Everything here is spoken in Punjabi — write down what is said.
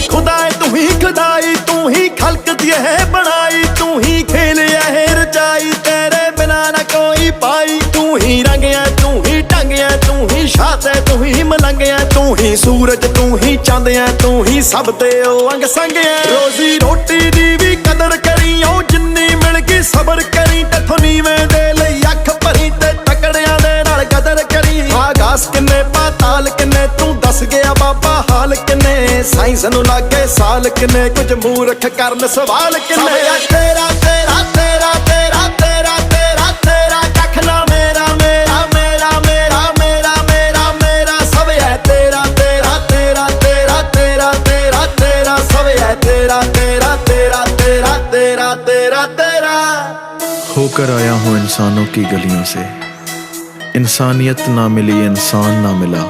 ਹੀ ਖੁਦਾ ਏ ਤੂੰ ਹੀ ਖੁਦਾਈ ਤੂੰ ਹੀ ਖਲਕ ਦੀ ਹੈ ਬਣਾਈ ਤੂੰ ਹੀ ਖੇਲਿਆ ਹੈ ਰਚਾਈ ਤੇਰੇ ਬਿਨਾ ਨਾ ਕੋਈ ਪਾਈ ਤੂੰ ਹੀ ਰੰਗਿਆ ਤੂੰ ਹੀ ਟੰਗਿਆ ਤੂੰ ਹੀ ਸ਼ਾਤੇ ਤੂੰ ਹੀ ਮਲੰਗਿਆ ਤੂੰ ਹੀ ਸੂਰਜ ਤੂੰ ਹੀ ਚੰਦਿਆ ਤੂੰ ਹੀ ਸਭ ਤੇ ਉਹ ਅੰਗ ਸੰਗਿਆ ਰੋਜ਼ੀ ਰੋਟੀ ਦੀ ਵੀ ਕਦਰ ਕਰੀ ਉਹ ਜਿੰਨੀ ਮਿਲ ਗਈ ਸਬਰ ਕਰੀ ਤੇਥੋਂ ਨੀਵੇਂ ਦੇ ਲਈ ਅੱਖ ਭਰੀ ਤੇ ਤਕੜਿਆਂ ਦੇ ਨਾਲ ਕਦਰ ਕਰੀ ਆਗਾਸ ਕਿੰਨੇ ਪਾਤਾਲ ਕਿੰਨੇ ਤੂੰ ਦੱਸ ਗਿਆ ਬਾਬਾ ਹਾਲ ਕਿੰਨੇ ਕਿੰਨੇ ਸਾਇੰਸ ਨੂੰ ਲਾਗੇ ਸਾਲ ਕਿੰਨੇ ਕੁਝ ਮੂਰਖ ਕਰਨ ਸਵਾਲ ਕਿੰਨੇ ਤੇਰਾ ਤੇਰਾ ਤੇਰਾ ਤੇਰਾ ਤੇਰਾ ਤੇਰਾ ਤੇਰਾ ਕੱਖ ਨਾ ਮੇਰਾ ਮੇਰਾ ਮੇਰਾ ਮੇਰਾ ਮੇਰਾ ਮੇਰਾ ਮੇਰਾ ਸਭ ਹੈ ਤੇਰਾ ਤੇਰਾ ਤੇਰਾ ਤੇਰਾ ਤੇਰਾ ਤੇਰਾ ਤੇਰਾ ਸਭ ਹੈ ਤੇਰਾ ਤੇਰਾ ਤੇਰਾ ਤੇਰਾ ਤੇਰਾ ਤੇਰਾ ਤੇਰਾ होकर आया हूँ इंसानों की गलियों से इंसानियत ना मिली इंसान ना मिला